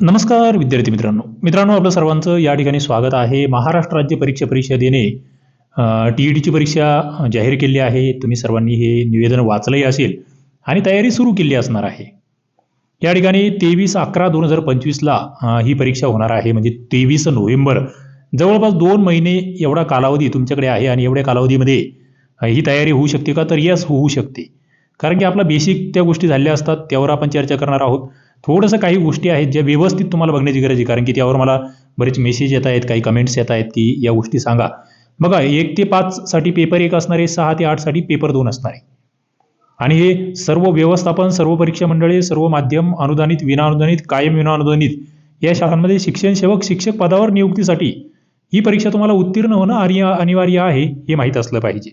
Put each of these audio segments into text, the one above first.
नमस्कार विद्यार्थी मित्रांनो. मित्रांनो आपलं सर्वांचं या ठिकाणी स्वागत आहे. महाराष्ट्र राज्य परीक्षा परिषदेने टी ई टीची परीक्षा जाहीर केली आहे. तुम्ही सर्वांनी हे निवेदन वाचलंही असेल आणि तयारी सुरू केली असणार आहे. या ठिकाणी तेवीस अकरा दोन हजार पंचवीसला ही परीक्षा होणार आहे. म्हणजे तेवीस नोव्हेंबर. जवळपास दोन महिने एवढा कालावधी तुमच्याकडे आहे आणि एवढ्या कालावधीमध्ये ही तयारी होऊ शकते का? तर यस होऊ शकते. कारण की आपला बेसिक त्या गोष्टी झाल्या असतात त्यावर आपण चर्चा करणार आहोत. थोडंसं काही गोष्टी आहेत ज्या व्यवस्थित तुम्हाला बघण्याची गरज आहे. कारण की त्यावर मला बरेच मेसेज येत आहेत काही कमेंट्स येत आहेत की या गोष्टी सांगा. बघा एक ते पाचसाठी पेपर एक असणार आहे सहा ते आठसाठी पेपर दोन असणार. आहे आणि हे सर्व व्यवस्थापन सर्व परीक्षा मंडळे सर्व माध्यम अनुदानित विनाअनुदानित कायम विनाअनुदानित या शाळांमध्ये शिक्षण सेवक शिक्षक पदावर नियुक्तीसाठी ही परीक्षा तुम्हाला उत्तीर्ण होणं आर्य अनिवार्य आहे हे माहीत असलं पाहिजे.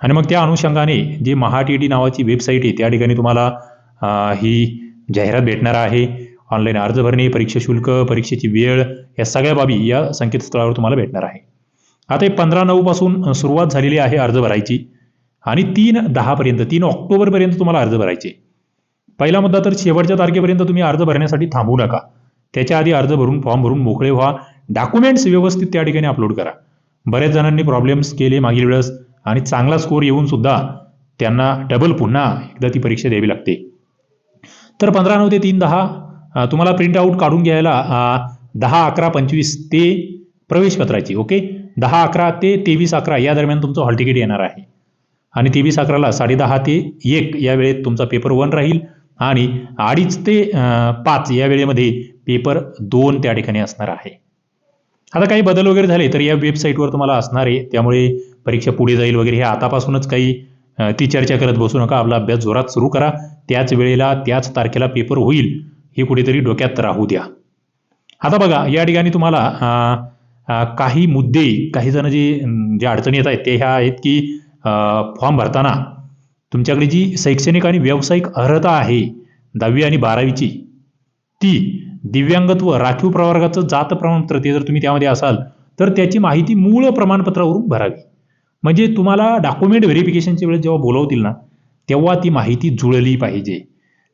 आणि मग त्या अनुषंगाने जे महा टी नावाची वेबसाईट आहे त्या ठिकाणी तुम्हाला ही जाहिरात भेटणार आहे. ऑनलाईन अर्ज भरणे परीक्षा शुल्क परीक्षेची वेळ या सगळ्या बाबी या संकेतस्थळावर तुम्हाला भेटणार आहे. आता हे पंधरा नऊपासून सुरुवात झालेली आहे अर्ज भरायची. आणि तीन दहापर्यंत तीन ऑक्टोबरपर्यंत तुम्हाला अर्ज भरायचे. पहिला मुद्दा तर शेवटच्या तारखेपर्यंत तुम्ही अर्ज भरण्यासाठी थांबू नका. त्याच्या आधी अर्ज भरून फॉर्म भरून मोकळे व्हा. डॉक्युमेंट्स व्यवस्थित त्या ठिकाणी अपलोड करा. बऱ्याच जणांनी प्रॉब्लेम्स केले मागील वेळेस आणि चांगला स्कोर येऊन सुद्धा त्यांना डबल पुन्हा एकदा ती परीक्षा द्यावी लागते. तर पंधरा नऊ ते तीन दहा तुम्हाला प्रिंट आऊट काढून घ्यायला दहा अकरा पंचवीस ते प्रवेशपत्राची ओके दहा अकरा ते तेवीस अकरा या दरम्यान तुमचं हॉल तिकीट येणार आहे. आणि तेवीस अकराला साडेदहा ते एक या वेळेत तुमचा पेपर वन राहील. आणि अडीच ते पाच या वेळेमध्ये पेपर दोन त्या ठिकाणी असणार आहे. आता काही बदल वगैरे झाले तर या वेबसाईटवर तुम्हाला असणार आहे. त्यामुळे परीक्षा पुढे जाईल वगैरे हे आतापासूनच काही ती चर्चा करत बसू नका. आपला अभ्यास जोरात सुरू करा. त्याच वेळेला त्याच तारखेला पेपर होईल. हे कुठेतरी डोक्यात राहू द्या. आता बघा या ठिकाणी तुम्हाला काही मुद्दे काही जण जे ज्या अडचणी येत आहेत ते ह्या आहेत की फॉर्म भरताना तुमच्याकडे जी शैक्षणिक आणि व्यावसायिक अर्हता आहे दहावी आणि बारावीची ती दिव्यांगत्व राखीव प्रवर्गाचं जात प्रमाणपत्र ते जर तुम्ही त्यामध्ये असाल तर त्याची माहिती मूळ प्रमाणपत्रावरून भरावी. म्हणजे तुम्हाला डॉक्युमेंट व्हेरिफिकेशनच्या वेळेस जेव्हा बोलवतील ना तेव्हा ती माहिती जुळली पाहिजे.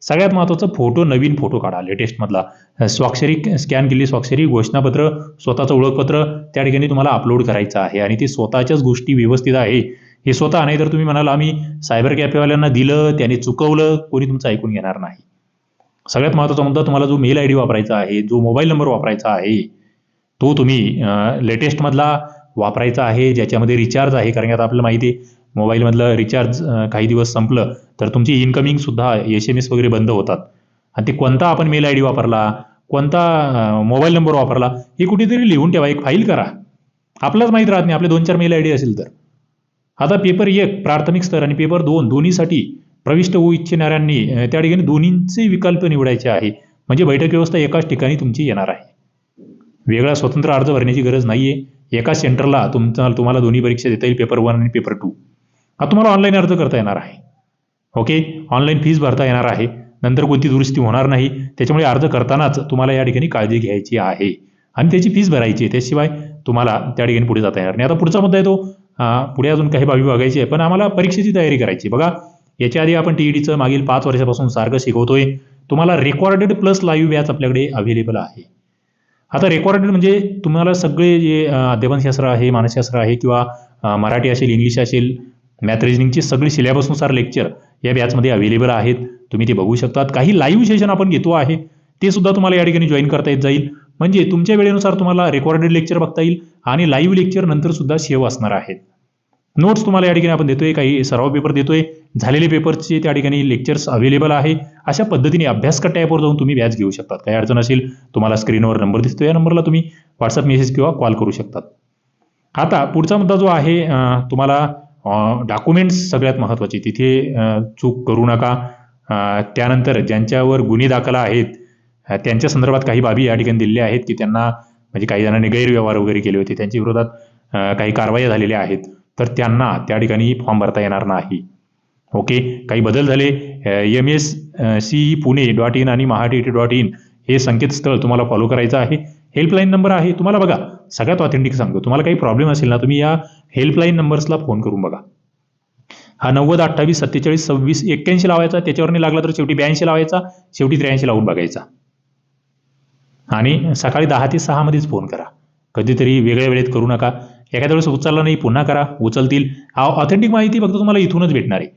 सगळ्यात महत्त्वाचं फोटो नवीन फोटो काढा लेटेस्टमधला स्वाक्षरी स्कॅन केलेली स्वाक्षरी घोषणापत्र स्वतःचं ओळखपत्र त्या ठिकाणी तुम्हाला अपलोड करायचं आहे. आणि ते स्वतःच्याच गोष्टी व्यवस्थित आहे. हे स्वतः नाही तर तुम्ही म्हणाल आम्ही सायबर कॅफेवाल्यांना दिलं त्याने चुकवलं कोणी तुमचं ऐकून घेणार नाही. सगळ्यात महत्त्वाचा मुद्दा तुम्हाला जो मेल आय डी वापरायचा आहे जो मोबाईल नंबर वापरायचा आहे तो तुम्ही लेटेस्टमधला वापरायचा आहे ज्याच्यामध्ये रिचार्ज आहे कारण की आता आपल्याला माहिती आहे मोबाईलमधलं रिचार्ज काही दिवस संपलं तर तुमची इन्कमिंगसुद्धा एस एम एस वगैरे बंद होतात. आणि ते कोणता आपण मेल आय डी वापरला कोणता मोबाईल नंबर वापरला हे कुठेतरी लिहून ठेवा एक फाईल करा. आपलाच माहीत राहत नाही आपले दोन चार मेल आय डी असेल तर. आता पेपर एक प्राथमिक स्तर आणि पेपर दोन दोन्हीसाठी प्रविष्ट होऊ इच्छिणाऱ्यांनी त्या ठिकाणी दोन्हींचे विकल्प निवडायचे आहे. म्हणजे बैठक व्यवस्था एकाच ठिकाणी तुमची येणार आहे. वेगळा स्वतंत्र अर्ज भरण्याची गरज नाही आहे एका सेंटरला तुमचा तुम्हाला दोन्ही परीक्षा देता येईल पेपर वन आणि पेपर टू. हा तुम्हाला ऑनलाईन अर्ज करता येणार आहे. ओके ऑनलाईन फीज भरता येणार आहे. नंतर कोणती दुरुस्ती होणार नाही. त्याच्यामुळे अर्ज करतानाच तुम्हाला या ठिकाणी काळजी घ्यायची आहे. आणि त्याची फीज भरायची आहे. त्याशिवाय तुम्हाला त्या ठिकाणी पुढे जाता येणार नाही. आता पुढचा मुद्दा येतो. पुढे अजून काही बाबी बघायची आहे पण आम्हाला परीक्षेची तयारी करायची बघा याच्या आधी आपण टी ई मागील पाच वर्षापासून सारखं शिकवतोय. तुम्हाला रेकॉर्डेड प्लस लाईव्ह बॅच आपल्याकडे अवेलेबल आहे. आता रेकॉर्डेड म्हणजे तुम्हाला सगळे जे अध्यापनशास्त्र आहे मानसशास्त्र आहे किंवा मराठी असेल इंग्लिश असेल मॅथ रिजनिंगची सगळी सिलेबसनुसार लेक्चर या बॅचमध्ये अवेलेबल आहेत. तुम्ही ते बघू शकतात. काही लाईव्ह सेशन आपण घेतो आहे. ते सुद्धा तुम्हाला या ठिकाणी जॉईन करता येत जाईल. म्हणजे तुमच्या वेळेनुसार तुम्हाला रेकॉर्डेड लेक्चर बघता येईल आणि लाईव्ह लेक्चर नंतर सुद्धा सेव्ह असणार आहेत. नोट्स तुम्हाला या ठिकाणी आपण देतोय. काही सराव पेपर देतोय. झालेले पेपरचे त्या ठिकाणी लेक्चर्स अवेलेबल आहे. अशा पद्धतीने अभ्यासकट टॅपवर जाऊन तुम्ही व्याज घेऊ शकतात. काही अडचण असेल तुम्हाला स्क्रीनवर नंबर दिसतो या नंबरला तुम्ही व्हॉट्सअप मेसेज किंवा कॉल करू शकतात. आता पुढचा मुद्दा जो आहे तुम्हाला डॉक्युमेंट्स सगळ्यात महत्त्वाचे तिथे चूक करू नका. त्यानंतर ज्यांच्यावर गुन्हे दाखल आहेत त्यांच्या संदर्भात काही बाबी या ठिकाणी दिलेल्या आहेत की त्यांना म्हणजे काही जणांनी गैरव्यवहार वगैरे केले होते. त्यांच्या विरोधात काही कारवाया झालेल्या आहेत. तर त्यांना त्या ठिकाणी फॉर्म भरता येणार नाही. ओके काही बदल झाले? M S C Pune dot in आणि महा टी डॉट इन हे संकेतस्थळ तुम्हाला फॉलो करायचं आहे. हेल्पलाईन नंबर आहे. तुम्हाला बघा सगळ्यात ऑथेंटिक सांगतो. तुम्हाला काही प्रॉब्लेम असेल ना तुम्ही या हेल्पलाईन नंबर्सला फोन करून बघा. हा नव्वद अठ्ठावीस सत्तेचाळीस सव्वीस एक्क्याऐंशी लावायचा. त्याच्यावर नाही लागला तर शेवटी ब्याऐंशी लावायचा शेवटी त्र्याऐंशी लावून बघायचा. आणि सकाळी दहा ते सहामध्येच फोन करा. कधीतरी वेगळ्या वेळेत करू नका. एखाद्या वेळेस उचलला नाही पुन्हा करा उचलतील. ऑथेंटिक माहिती फक्त तुम्हाला इथूनच भेटणार आहे.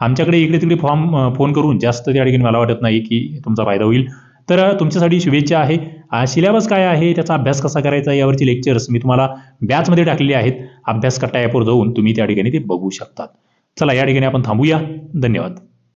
आमच्याकडे इकडे तिकडे फॉर्म फोन करून जास्त त्या ठिकाणी मला वाटत नाही की तुमचा फायदा होईल. तर तुमच्यासाठी शुभेच्छा आहे. सिलेबस काय आहे त्याचा अभ्यास कसा करायचा यावरची लेक्चर्स मी तुम्हाला बॅचमध्ये टाकलेले आहेत. अभ्यास कट्टा ॲपवर जाऊन तुम्ही त्या ठिकाणी ते बघू शकतात. चला या ठिकाणी आपण थांबूया. धन्यवाद.